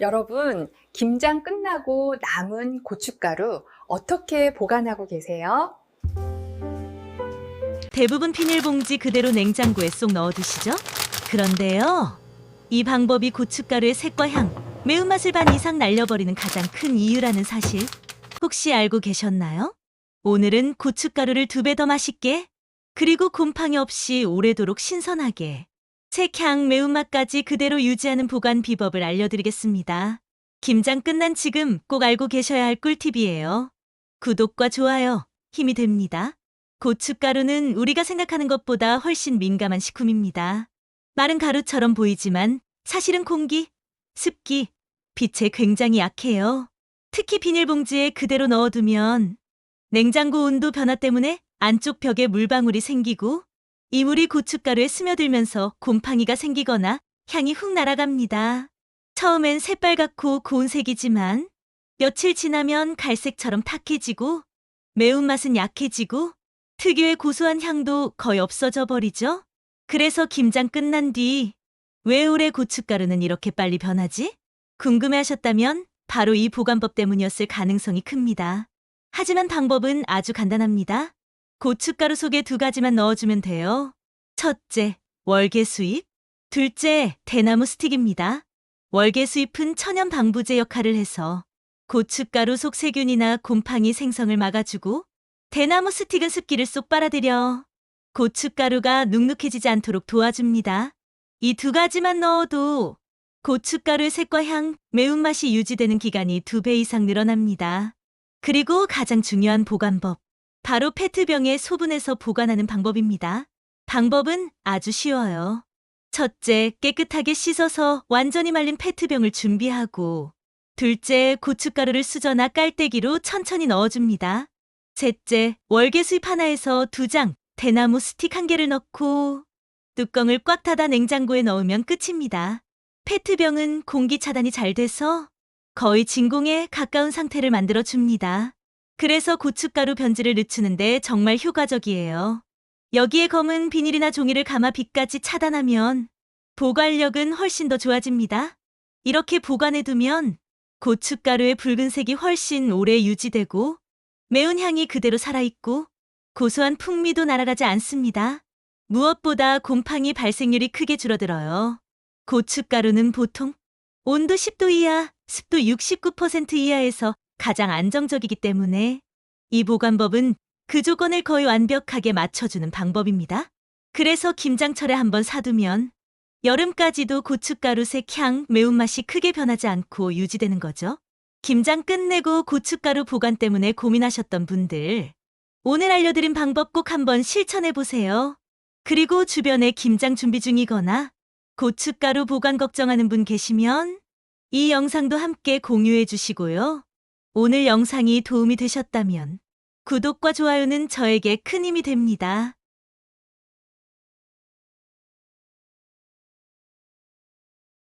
여러분, 김장 끝나고 남은 고춧가루 어떻게 보관하고 계세요? 대부분 비닐봉지 그대로 냉장고에 쏙 넣어 두시죠? 그런데요. 이 방법이 고춧가루의 색과 향, 매운맛을 반 이상 날려버리는 가장 큰 이유라는 사실 혹시 알고 계셨나요? 오늘은 고춧가루를 두 배 더 맛있게 그리고 곰팡이 없이 오래도록 신선하게 색향, 매운맛까지 그대로 유지하는 보관 비법을 알려드리겠습니다. 김장 끝난 지금 꼭 알고 계셔야 할 꿀팁이에요. 구독과 좋아요, 힘이 됩니다. 고춧가루는 우리가 생각하는 것보다 훨씬 민감한 식품입니다. 마른 가루처럼 보이지만 사실은 공기, 습기, 빛에 굉장히 약해요. 특히 비닐봉지에 그대로 넣어두면 냉장고 온도 변화 때문에 안쪽 벽에 물방울이 생기고 이 물이 고춧가루에 스며들면서 곰팡이가 생기거나 향이 훅 날아갑니다. 처음엔 새빨갛고 고운 색이지만 며칠 지나면 갈색처럼 탁해지고 매운맛은 약해지고 특유의 고소한 향도 거의 없어져 버리죠? 그래서 김장 끝난 뒤 왜 올해 고춧가루는 이렇게 빨리 변하지? 궁금해 하셨다면 바로 이 보관법 때문이었을 가능성이 큽니다. 하지만 방법은 아주 간단합니다. 고춧가루 속에 두 가지만 넣어주면 돼요. 첫째, 월계 수잎. 둘째, 대나무 스틱입니다. 월계 수잎은 천연 방부제 역할을 해서 고춧가루 속 세균이나 곰팡이 생성을 막아주고 대나무 스틱은 습기를 쏙 빨아들여 고춧가루가 눅눅해지지 않도록 도와줍니다. 이 두 가지만 넣어도 고춧가루의 색과 향, 매운맛이 유지되는 기간이 두 배 이상 늘어납니다. 그리고 가장 중요한 보관법. 바로 페트병에 소분해서 보관하는 방법입니다. 방법은 아주 쉬워요. 첫째, 깨끗하게 씻어서 완전히 말린 페트병을 준비하고, 둘째, 고춧가루를 수저나 깔때기로 천천히 넣어줍니다. 셋째, 월계 수잎 하나에서 두 장, 대나무 스틱 한 개를 넣고, 뚜껑을 꽉 닫아 냉장고에 넣으면 끝입니다. 페트병은 공기 차단이 잘 돼서 거의 진공에 가까운 상태를 만들어 줍니다. 그래서 고춧가루 변질을 늦추는데 정말 효과적이에요. 여기에 검은 비닐이나 종이를 감아 빛까지 차단하면 보관력은 훨씬 더 좋아집니다. 이렇게 보관해두면 고춧가루의 붉은색이 훨씬 오래 유지되고 매운 향이 그대로 살아있고 고소한 풍미도 날아가지 않습니다. 무엇보다 곰팡이 발생률이 크게 줄어들어요. 고춧가루는 보통 온도 10도 이하, 습도 69% 이하에서 가장 안정적이기 때문에 이 보관법은 그 조건을 거의 완벽하게 맞춰주는 방법입니다. 그래서 김장철에 한번 사두면 여름까지도 고춧가루 색 향, 매운맛이 크게 변하지 않고 유지되는 거죠. 김장 끝내고 고춧가루 보관 때문에 고민하셨던 분들, 오늘 알려드린 방법 꼭 한번 실천해 보세요. 그리고 주변에 김장 준비 중이거나 고춧가루 보관 걱정하는 분 계시면 이 영상도 함께 공유해 주시고요. 오늘 영상이 도움이 되셨다면 구독과 좋아요는 저에게 큰 힘이 됩니다.